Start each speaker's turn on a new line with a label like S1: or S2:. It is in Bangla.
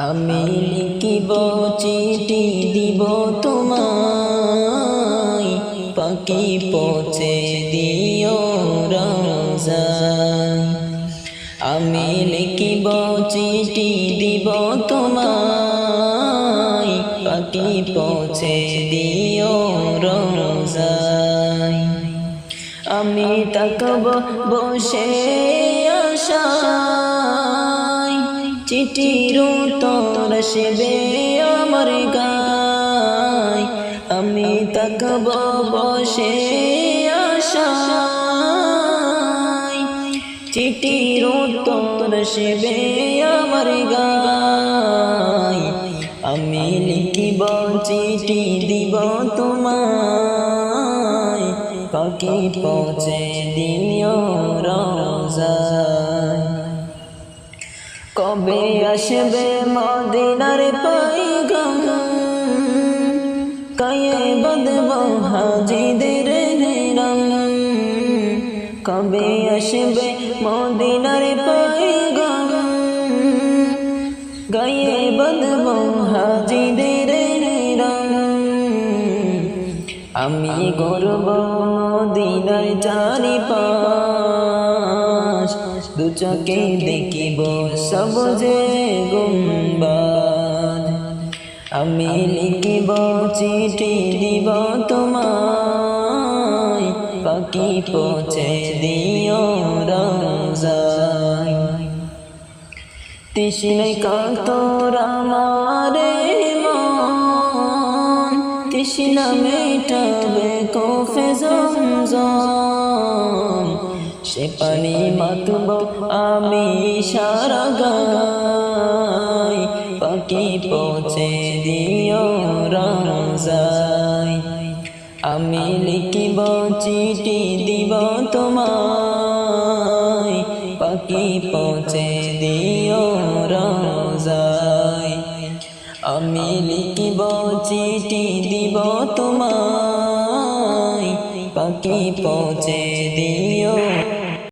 S1: আমি লিখিব চিঠি দিব তোমায়। পাখি পৌঁছে দিও রাজায় আমি লিখিব চিঠি দিব তোমায়। পাখি পচে দিও রাজায় আমি তাকব বসে আশায়। চিঠির উত্তর সেবে আমার গায়। আমি তাকব বসে আশায়। চিঠির উত্তর সেবে আমার গায়। আমি লিখিব চিঠি দিব তোমায়। পাখি পৌঁছে দিও রোজায়। কবে আসবে মদিনার পাইগাম? কায়ে বদব হাজিদের নিরম? কবে আসবে মদিনার পাইগাম? গায়ে বদব হাজিদের নিরম? আমি গর্ব মদিনার চারি পাশ দু চোখে দেখিব সবজে গুম্বাদ আমি লিখিব চিঠি দিব তোমায় পাখি পৌঁছে দিও রাজায় তৃষ্ণায় কাতর আমারে মন তৃষ্ণা মেটাবে কফে জমজম সে পানি মাতব, আমি সারা গাই। পাখি পৌঁছে দিও রাজাই। আমি লিখিব, চিঠি দিব তোমায়। পাখি পৌঁছে দিও রাজাই। আমি লিখিব, চিঠি দিব তোমায়। পাখি পৌঁছে দিও